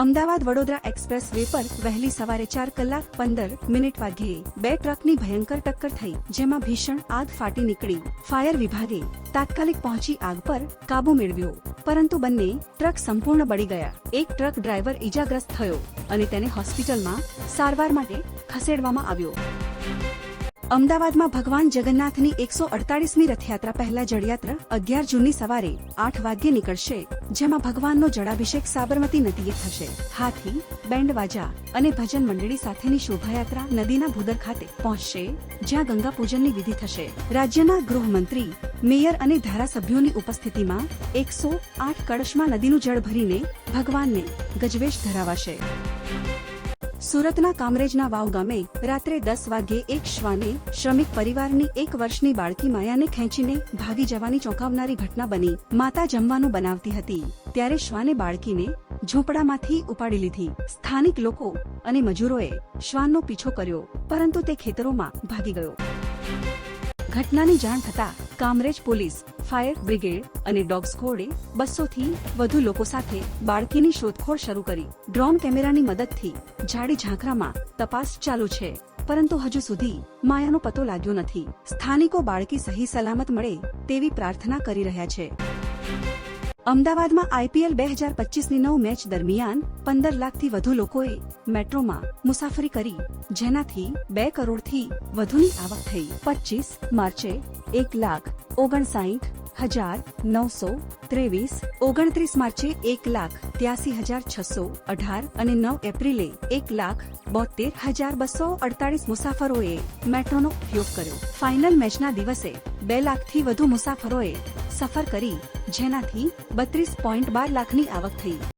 Ahmedabad Vadodara express way પર વહેલી સવારે ચાર કલાક પંદર મિનિટ વાગ્યે બે ટ્રકની ભયંકર ટક્કર થઈ, જેમાં ભીષણ આગ ફાટી નીકળી. ફાયર વિભાગે તાત્કાલિક પહોંચી આગ પર કાબુ મેળવ્યો, પરંતુ બંને ટ્રક સંપૂર્ણ બળી ગયા. એક ટ્રક ડ્રાઈવર ઈજાગ્રસ્ત થયો અને તેને હોસ્પિટલમાં સારવાર માટે ખસેડવામાં આવ્યો. અમદાવાદમાં ભગવાન જગન્નાથની એકસો અડતાળીસમી રથયાત્રા પહેલા જળયાત્રા અગિયાર જૂનની સવારે આઠ વાગ્યે નીકળશે, જેમાં ભગવાનનો જળાભિષેક સાબરમતી નદીએ થશે. હાથી, બેન્ડ વાજા અને ભજન મંડળી સાથેની શોભાયાત્રા નદીના ભૂદર ખાતે પહોંચશે, જ્યાં ગંગા પૂજનની વિધિ થશે. રાજ્યના ગૃહમંત્રી, મેયર અને ધારાસભ્યોની ઉપસ્થિતિમાં એકસો આઠ કળશમાં નદીનું જળ ભરીને ભગવાનને ગજવેશ ધરાવાશે. સુરતના કામરેજના વાવ ગામે રાત્રે દસ વાગ્યે એક શ્વાને શ્રમિક પરિવારની એક વર્ષની બાળકી માયાને ખેંચીને ભાગી જવાની ચોંકાવનારી ઘટના બની. માતા જમવાનું બનાવતી હતી. ત્યારે શ્વાને બાળકીને ઝૂંપડામાંથી ઉપાડી લીધી. સ્થાનિક લોકો અને મજૂરોએ શ્વાનનો પીછો કર્યો, પરંતુ તે ખેતરોમાં ભાગી ગયો. ઘટનાની જાણ થતા કામરેજ પોલીસ ફાયર બ્રિગેડ અને ડોગ સ્કોડે બસો થી વધુ લોકો સાથે બાળકીની શોધખોળ શરૂ કરી. ડ્રોન કેમેરાની મદદથી જાડી ઝાંખરામાં તપાસ ચાલુ છે, પરંતુ હજુ સુધી માયાનો પતો લાગ્યો નથી. સ્થાનિકો બાળકી સહી સલામત મળે તેવી પ્રાર્થના કરી રહ્યા છે. અમદાવાદમાં આઈપીએલ બે હજાર પચીસની નવ મેચ દરમિયાન પંદર લાખથી વધુ લોકોએ મેટ્રોમાં મુસાફરી કરી, જેનાથી બે કરોડથી વધુની આવક થઈ. પચીસ માર્ચે એક લાખ ઓગણસાઠ હજાર નવસો ત્રેવીસ ઓગણત્રીસ માર્ચે એક લાખ ત્યાસી હજાર છસો અઢાર અને નવ એપ્રિલે એક લાખ બોતેર હજાર બસો અડતાલીસ મુસાફરોએ મેટ્રોનો ઉપયોગ કર્યો ફાઇનલ મેચના દિવસે બે લાખથી વધુ મુસાફરોએ સફર કરી, જેનાથી બત્રીસ પોઈન્ટ બાર લાખની આવક થઈ.